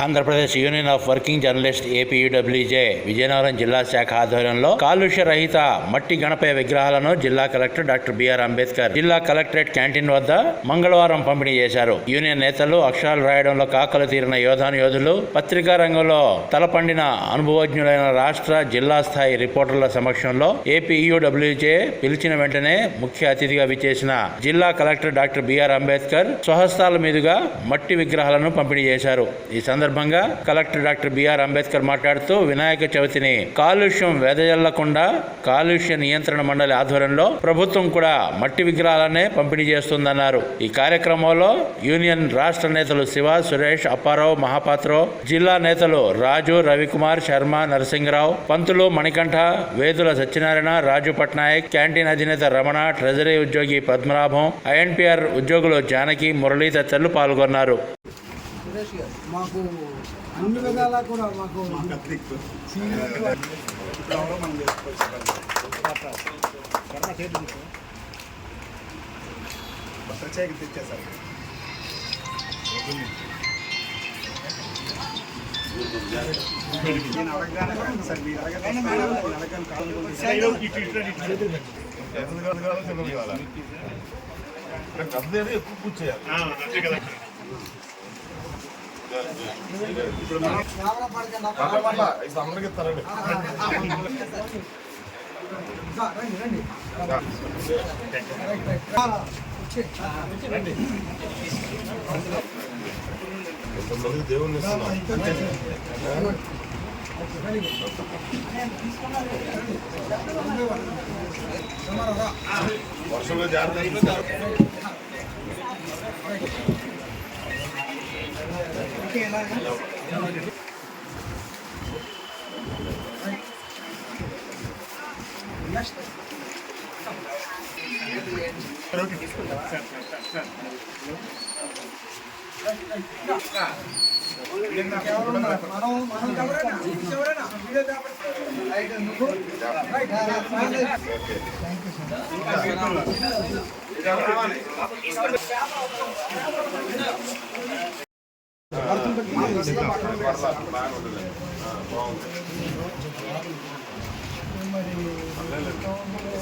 Andhra Pradesh union of working journalist APUWJ Vizianagaram జిల్లా శాఖ ఆధ్వర్యంలో కాలుష్య రహిత మట్టి గణపయ విగ్రహాలను జిల్లా కలెక్టర్ డాక్టర్ బిఆర్ అంబేద్కర్ జిల్లా కలెక్టరేట్ క్యాంటీన్ వద్ద మంగళవారం పంపిణీ చేశారు. యూనియన్ నేతలు అక్షరాలు రాయడంలో కాకలు తీరిన యోధాను యోధులు పత్రికా రంగంలో తలపండిన అనుభవజ్ఞులైన రాష్ట్ర జిల్లా స్థాయి రిపోర్టర్ల సమక్షంలో ఏపీయూడబ్ల్యూజే పిలిచిన వెంటనే ముఖ్య అతిథిగా విచ్చేసిన జిల్లా collector doctor B R Ambedkar స్వహస్తాల మీదుగా మట్టి విగ్రహాలను పంపిణీ చేశారు. ఈ సందర్భంగా సందర్భంగా కలెక్టర్ డాక్టర్ బిఆర్ అంబేద్కర్ మాట్లాడుతూ వినాయక చవితిని కాలుష్యం వెదజల్లకుండా కాలుష్య నియంత్రణ మండలి ఆధ్వర్యంలో ప్రభుత్వం కూడా మట్టి విగ్రహాలనే పంపిణీ చేస్తుందన్నారు. ఈ కార్యక్రమంలో యూనియన్ రాష్ట్ర నేతలు శివ సురేష్ అప్పారావు మహాపాత్రో జిల్లా నేతలు రాజు రవికుమార్ శర్మ నరసింహరావు పంతులు మణికంఠ వేదుల సత్యనారాయణ రాజు పట్నాయక్ క్యాంటీన్ అధినేత రమణ ట్రెజరీ ఉద్యోగి పద్మనాభం ఐఎన్పిఆర్ ఉద్యోగులు జానకి మురళీ తదితరులు పాల్గొన్నారు. మాకు అన్ని విధాలా కూడా మాకు సీనియర్ ఎక్కువ కూర్చోయాలి కెమెరా పడకండి అక్క. మళ్ళా మళ్ళా ఇప్పుడు అందరికి ఇస్తారండి ఇంకా రండి. దేవుణ్ణి ఇస్తున్నాం వర్షంలో జాగ్రత్త థ్యాంక్ యూ సార్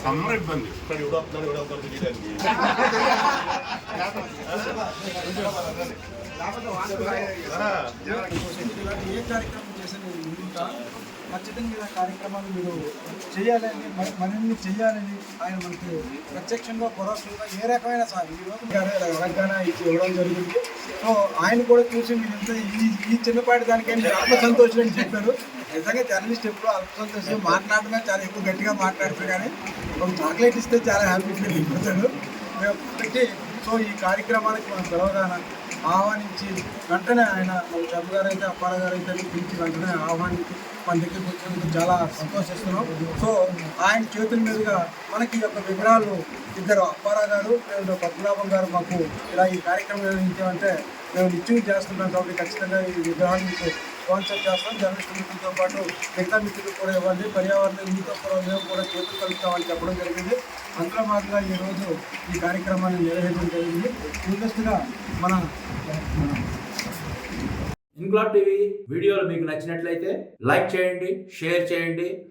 సమ్మర్ ఇబ్బంది. ఏ కార్యక్రమం చేసినా ఖచ్చితంగా ఇలా కార్యక్రమాలు మీరు చేయాలని మనల్ని చేయాలని ఆయన మనకి ప్రత్యక్షంగా పరోక్షంగా ఏ రకమైన సార్ ఈ రోజు గారు ఇలా ఇచ్చి ఇవ్వడం జరిగింది. సో ఆయన కూడా చూసి మీరు ఎంత ఈ ఈ చిన్నపాటి దానికైనా మీరు ఆత్మ సంతోషం అని చెప్పారు. నిజంగా జర్నలిస్ట్ ఎప్పుడు ఆత్మ సంతోషం మాట్లాడమే చాలా ఎక్కువ గట్టిగా మాట్లాడతారు కానీ ఒక చాక్లెట్ ఇస్తే చాలా హ్యాపీ ఫీల్ అయిపోతాడు మేము కాబట్టి సో ఈ కార్యక్రమానికి మనం పిలవగానే ఆహ్వానించి వెంటనే ఆయన మన చంద్ర గారు అయితే అప్పాల గారు అయితే పిలిచి వెంటనే ఆహ్వానించి మన దగ్గరికి వచ్చినందుకు చాలా సంతోషిస్తున్నాం. సో ఆయన చేతుల మీదుగా మనకి ఈ యొక్క వివరాలు ఇద్దరు అప్పారా గారు రెండు పద్మనాభం గారు మాకు ఇలా ఈ కార్యక్రమం నిర్వహించామంటే మేము నిత్యం చేస్తున్నాం కాబట్టి ఖచ్చితంగా ఈ విగ్రహాలు మీకు స్పాన్సర్ చేస్తాం. జర్నలిస్ట్ మిత్రులతో పాటు మిగతా మిత్రులు కూడా ఇవ్వండి. పర్యావరణ మీతో కూడా మేము కూడా చేతులు కలుపుతామని చెప్పడం జరిగింది. అందులో మాత్రంగా ఈరోజు ఈ కార్యక్రమాన్ని నిర్వహించడం జరిగింది. ముందస్తుగా మన ఇంక్లాబ్ టీవీ వీడియోలు మీకు నచ్చినట్లయితే లైక్ చేయండి షేర్ చేయండి.